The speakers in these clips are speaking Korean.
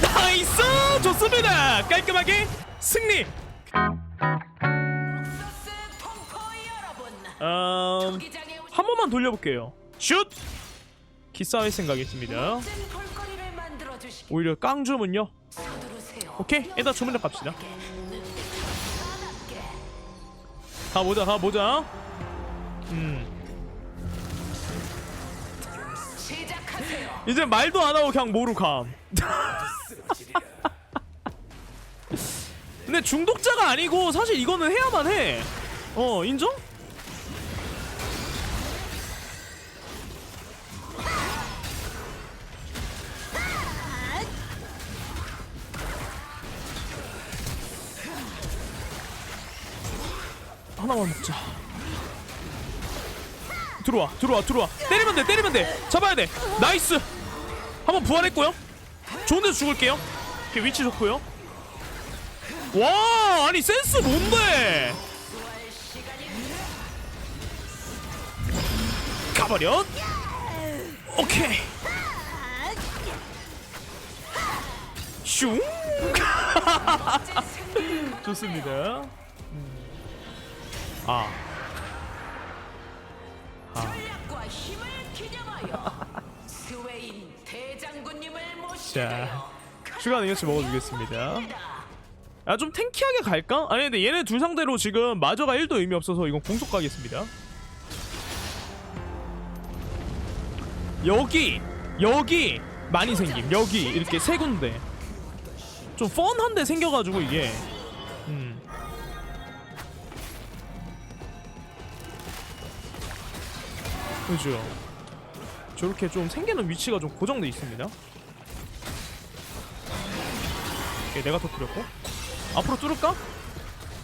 나이스! 좋습니다. 깔끔하게 승리! 음, 한 번만 돌려볼게요. 슛! 기싸움의 생각이 있습니다. 오히려 깡주문요? 오케이 일단 주문력 갑시다. 가보자 가보자. 음 이제 말도 안 하고 그냥 모루 감 근데 중독자가 아니고 사실 이거는 해야만 해 어 인정? 하나만 먹자. 들어와, 들어와, 들어와. 때리면 돼, 때리면 돼. 잡아야 돼. 나이스. 한번 부활했고요. 좋은 데서 죽을게요. 이렇게 위치 좋고요. 와, 아니 센스 뭔데? 가버려. 오케이. 슝. 좋습니다. 아. 전 대장군님을 자, 모시게요. 추가 능력치 먹어주겠습니다. 아, 좀 탱키하게 갈까? 아니, 근데 얘네 둘 상대로 지금 마저가 1도 의미 없어서 이건 공속 가겠습니다. 여기, 여기 많이 생김. 여기 이렇게 세 군데. 좀 펀한데 생겨가지고 이게. 음. 그죠. 저렇게 좀 생기는 위치가 좀 고정돼 있습니다. 오케이, 내가 터뜨렸고 앞으로 뚫을까?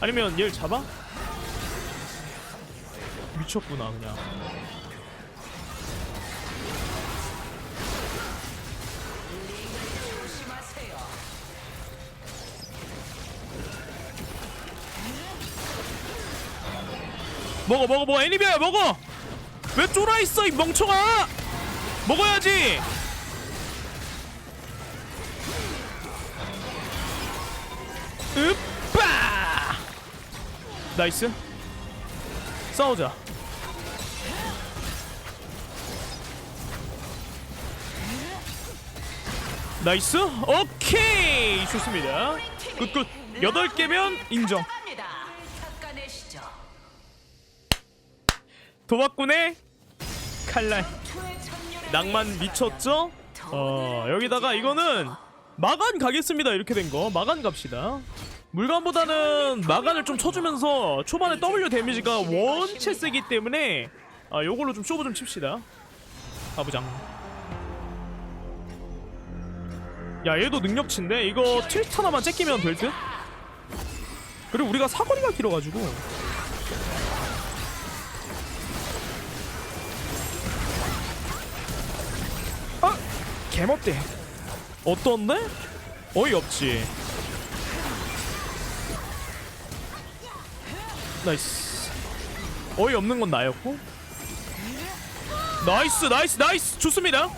아니면 얘를 잡아? 미쳤구나 그냥. 먹어 먹어 먹어 애니비야 먹어 왜 쫄아 있어 이 멍청아 먹어야지. 으빠! 나이스. 싸우자. 나이스. 오케이. 좋습니다. 굿굿. 여덟 개면 인정. 갑니다. 닦아내시죠. 도박꾼의 칼날 낭만 미쳤죠? 어 여기다가 이거는 마간 가겠습니다. 이렇게 된 거. 마간 갑시다. 물간보다는 마간을 좀 쳐주면서 초반에 W 데미지가 원체 세기 때문에 아 요걸로 좀 쇼부 좀 칩시다. 가부장. 야 얘도 능력치인데? 이거 틸트 하나만 째끼면 될 듯? 그리고 우리가 사거리가 길어가지고 개멋대. 어떤데? 어이없지. 나이스. 어이없는 건 나였고. 나이스 나이스 나이스. 좋습니다.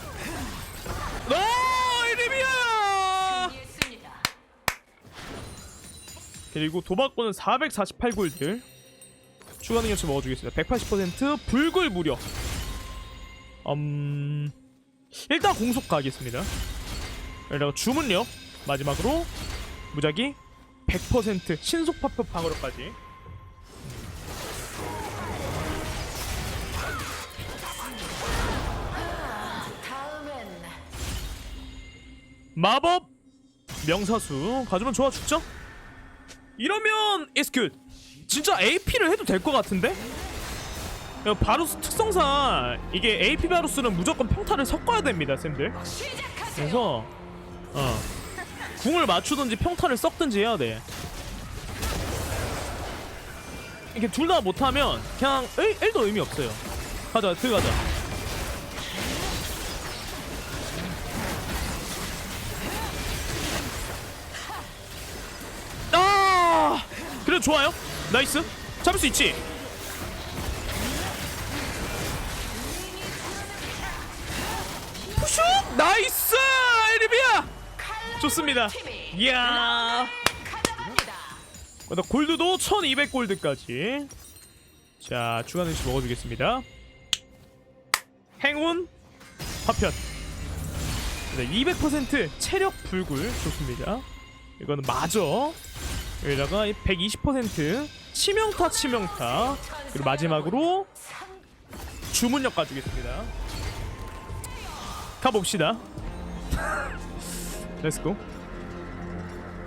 너 했습니다. 그리고 도박권은 448골드 추가 능력치 먹어주겠습니다. 180% 불굴 무려 음... 일단 공속 가겠습니다 여기다가 주문력 마지막으로 무작위 100% 신속 파편 방어력까지 마법 명사수 가지면 좋아 죽죠? 이러면 good 진짜 AP를 해도 될 것 같은데? 야, 바루스 특성상 이게 AP 바루스는 무조건 평타를 섞어야 됩니다 쌤들. 그래서 어. 궁을 맞추든지 평타를 섞든지 해야 돼. 이렇게 둘 다 못하면 그냥 1, 1도 의미 없어요. 가자 들어가자. 아! 그래 좋아요. 나이스. 잡을 수 있지 좋습니다. 이야. 나 골드도 1200 골드까지. 자 추가 능시 먹어주겠습니다. 행운 파편. 네, 200% 체력 불굴. 좋습니다. 이거는 마저. 여기다가 120% 치명타 치명타. 그리고 마지막으로 주문력 가주겠습니다. 가봅시다 렛츠고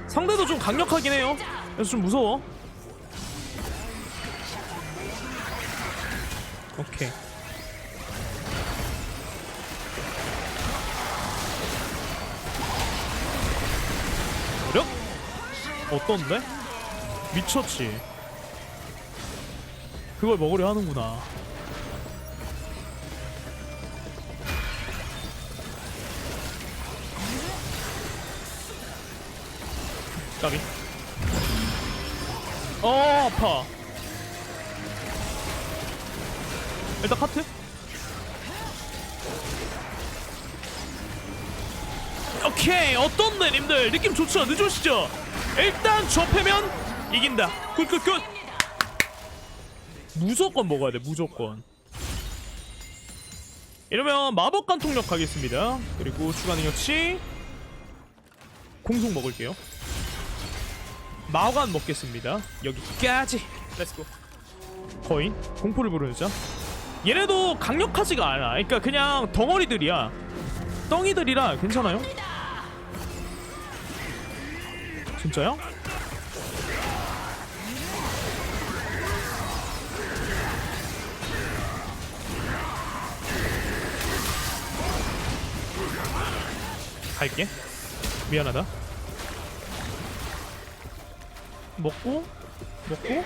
상대도 좀 강력하긴 해요. 그래서 좀 무서워. 오케이. 어렵? 어떤데? 미쳤지. 그걸 먹으려 하는구나 까비. 어 아파. 일단 카트? 오케이 어떤데 님들? 느낌 좋죠? 늦으시죠? 일단 접해면 이긴다. 굿굿굿. 무조건 먹어야 돼 무조건. 이러면 마법 간통력 가겠습니다. 그리고 추가 능력치 공속 먹을게요 마관 먹겠습니다. 여기까지. 렛츠고 거인 공포를 부르자 얘네도 강력하지가 않아. 그러니까 그냥 덩어리들이야. 덩이들이라 괜찮아요? 진짜요? 갈게. 미안하다 먹고 먹고.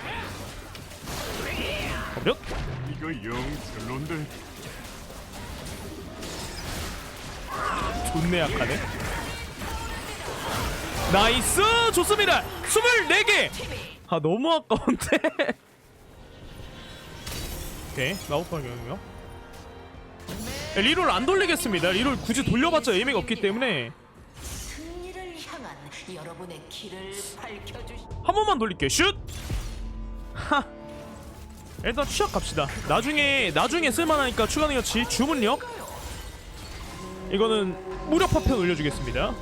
버렸 이거 영 별론데. 존내 약하네. 나이스! 좋습니다. 24개. 아 너무 아까운데. 오케이 마법방 경력 리롤 안 돌리겠습니다. 리롤 굳이 돌려봤자 의미가 없기 때문에 여러분의 길을 밝혀주시. 한 번만 돌릴게요. 슛! 하! 일단 취약 갑시다. 나중에 나중에 쓸만하니까 추가 능력치 주문력? 이거는 무력 파편 올려주겠습니다.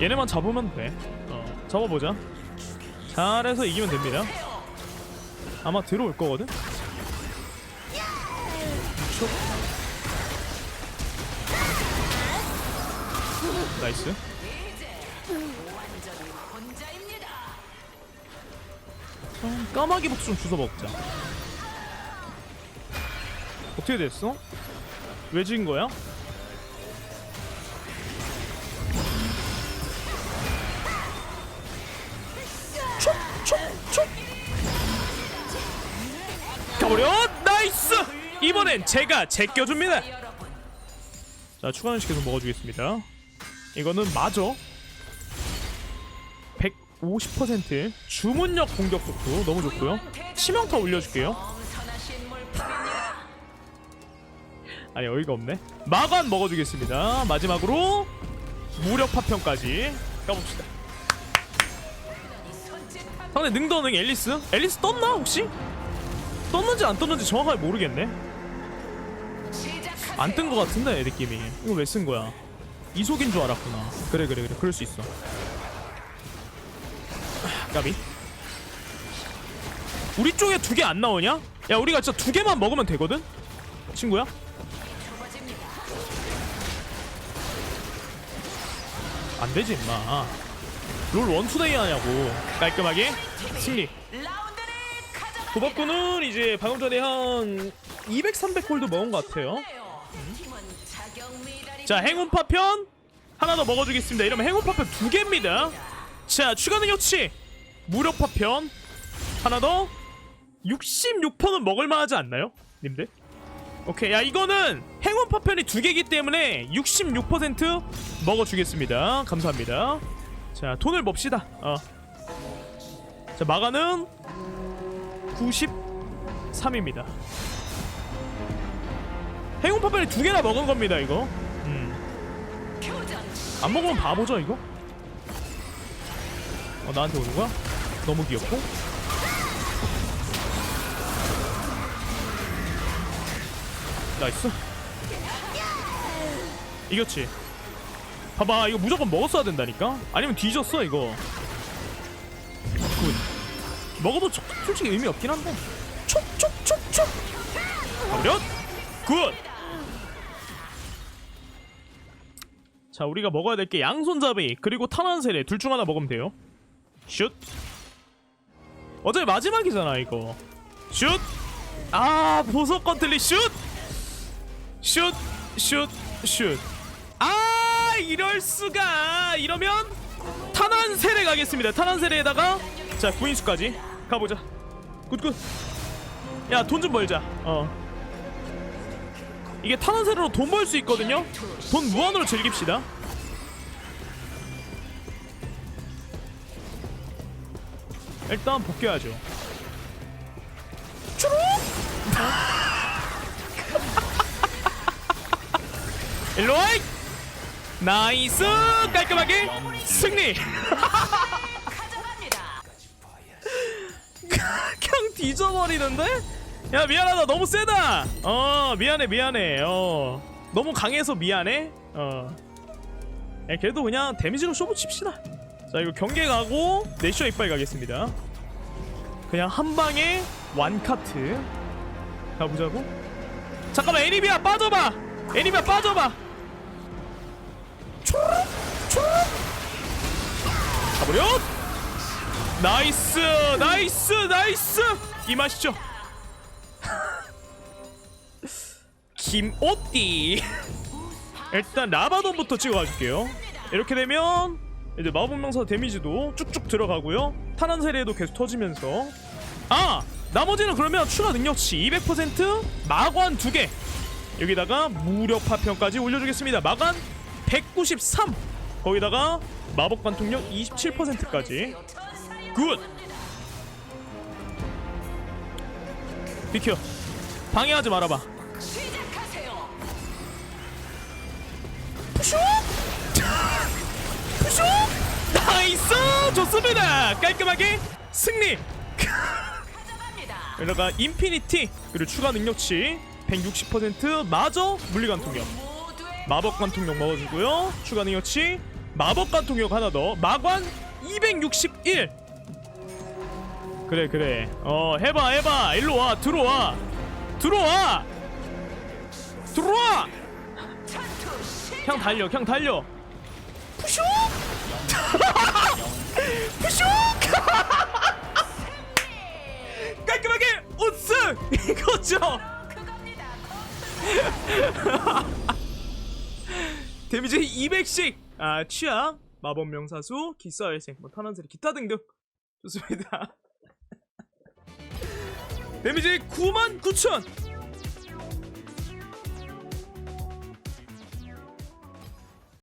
얘네만 잡으면 돼. 어, 잡아보자. 잘해서 이기면 됩니다. 아마 들어올 거거든? 촉. 나이스. 어, 까마귀 복수 좀 주워 먹자. 어떻게 됐어? 왜 진 거야? 가버려! 나이스! 이번엔 제가 제껴줍니다. 자 추가 음식 계속 먹어주겠습니다 이거는 마저 150% 주문력 공격 속도 너무 좋고요 치명타 올려줄게요. 아니 어이가 없네 마관 먹어주겠습니다 마지막으로 무력 파편까지 손짓한 상대 능더능 앨리스? 앨리스 떴나 혹시? 떴는지 안 떴는지 정확하게 모르겠네. 안뜬거 같은데 느낌이 이거 왜 쓴 거야 이속인 줄 알았구나. 그래 그래 그래. 그럴 수 있어. 아, 까비. 우리 쪽에 두 개 안 나오냐? 야 우리가 진짜 두 개만 먹으면 되거든? 친구야? 안 되지 임마. 롤 원투데이 하냐고. 깔끔하게. 승리. 도박꾼은 이제 방금 전에 한 200, 300골드 먹은 것 같아요 자 행운 파편 하나 더 먹어주겠습니다. 이러면 행운 파편 두 개입니다. 자 추가 능력치. 무력 파편 하나 더. 66%는 먹을만하지 않나요? 님들? 오케이 야 이거는 행운 파편이 두 개이기 때문에 66% 먹어주겠습니다. 감사합니다. 자 돈을 봅시다. 어. 자 마가는 93입니다. 행운 파편이 두 개나 먹은 겁니다 이거 안 먹으면 바보죠 이거? 어 나한테 오는 거야? 너무 귀엽고? 나이스. 이겼지. 봐봐 이거 무조건 먹었어야 된다니까? 아니면 뒤졌어 이거? 굿. 먹어도 초- 솔직히 의미 없긴 한데. 촉촉촉촉. 가버렸 굿 자 우리가 먹어야 될 게 양손잡이 그리고 탄환세례. 둘 중 하나 먹으면 돼요. 슛. 어차피 마지막이잖아 이거. 슛 아 보석 건틀리 슛 슛 슛 슛 아 이럴 수가. 이러면 탄환 세례 가겠습니다. 탄환 세례에다가 자 구인수까지 가보자. 굿굿. 야 돈 좀 벌자. 어 이게 탄환세례로 돈 벌 수 있거든요. 돈 무한으로 즐깁시다. 일단 복귀하죠. 추룩! 일로와 나이스! 깔끔하게 승리. 그냥 뒤져버리는데? 야 미안하다. 너무 세다. 어 미안해 미안해. 어 너무 강해서 미안해. 어. 야, 그래도 그냥 데미지로 쇼부 칩시다. 자 이거 경계 가고 내쇼 이빨 가겠습니다. 그냥 한 방에 완카트. 가보자고. 잠깐만 애니비야 빠져봐. 애니비야 빠져봐. 초록 초록 가버려. 나이스 나이스 나이스. 이 맛이죠 김오띠. 일단 라바돈부터 찍어가줄게요. 이렇게 되면 이제 마법명사 데미지도 쭉쭉 들어가고요. 탄환 세례도 계속 터지면서. 아! 나머지는 그러면 추가 능력치 200% 마관 2개. 여기다가 무력 파편까지 올려주겠습니다. 마관 193 거기다가 마법 관통력 27%까지. 굿! 비켜. 방해하지 말아봐 푸슉! 푸슉! 나이스! 좋습니다. 깔끔하게 승리. 여기다가 인피니티 그리고 추가 능력치 160% 마저 물리관통력 모두의 마법관통력 먹어주고요. 추가 능력치 마법관통력 하나 더. 마관 261 그래 그래. 어 해봐 해봐. 일로와 들어와. 들어와. 들어와 그냥 달려 그냥 달려. 푸슉! 푸슉 깔끔하게 우승 이거죠. 데미지 200씩! 아 취향 마법 명사수 기사회생 뭐 탄환세리 기타 등등. 좋습니다. 데미지 99,000